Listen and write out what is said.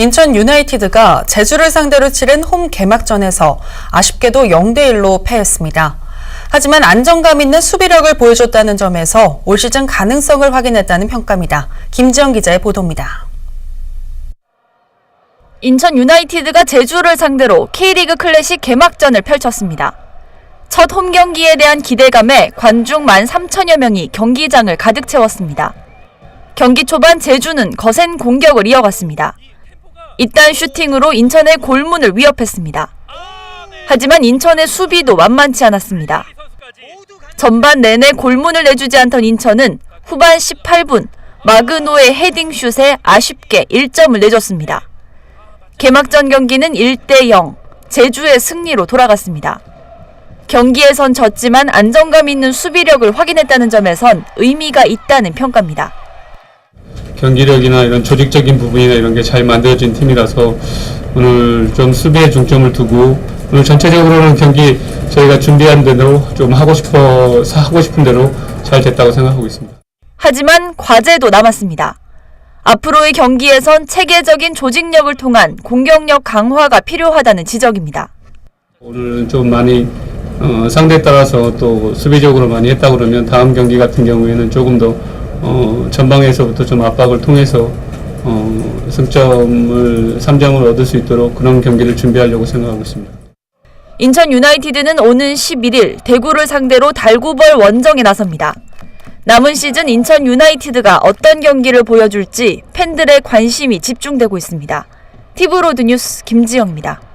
인천 유나이티드가 제주를 상대로 치른 홈 개막전에서 아쉽게도 0대1로 패했습니다. 하지만 안정감 있는 수비력을 보여줬다는 점에서 올 시즌 가능성을 확인했다는 평가입니다. 김지영 기자의 보도입니다. 인천 유나이티드가 제주를 상대로 K리그 클래식 개막전을 펼쳤습니다. 첫 홈 경기에 대한 기대감에 관중 1만 3천여 명이 경기장을 가득 채웠습니다. 경기 초반 제주는 거센 공격을 이어갔습니다. 이딴 슈팅으로 인천의 골문을 위협했습니다. 하지만 인천의 수비도 만만치 않았습니다. 전반 내내 골문을 내주지 않던 인천은 후반 18분 마그노의 헤딩슛에 아쉽게 1점을 내줬습니다. 개막전 경기는 1대 0, 제주의 승리로 돌아갔습니다. 경기에선 졌지만 안정감 있는 수비력을 확인했다는 점에선 의미가 있다는 평가입니다. 경기력이나 이런 조직적인 부분이나 이런 게 잘 만들어진 팀이라서 오늘 좀 수비에 중점을 두고 오늘 전체적으로는 경기 저희가 준비한 대로 좀 하고 싶어 하고 싶은 대로 잘 됐다고 생각하고 있습니다. 하지만 과제도 남았습니다. 앞으로의 경기에선 체계적인 조직력을 통한 공격력 강화가 필요하다는 지적입니다. 오늘 좀 많이 어, 상대에 따라서 또 수비적으로 많이 했다 그러면 다음 경기 같은 경우에는 조금 더 어, 전방에서부터 좀 압박을 통해서 어, 승점을 3점을 얻을 수 있도록 그런 경기를 준비하려고 생각하고 있습니다. 인천 유나이티드는 오는 11일 대구를 상대로 달구벌 원정에 나섭니다. 남은 시즌 인천 유나이티드가 어떤 경기를 보여줄지 팬들의 관심이 집중되고 있습니다. 티브로드 뉴스 김지영입니다.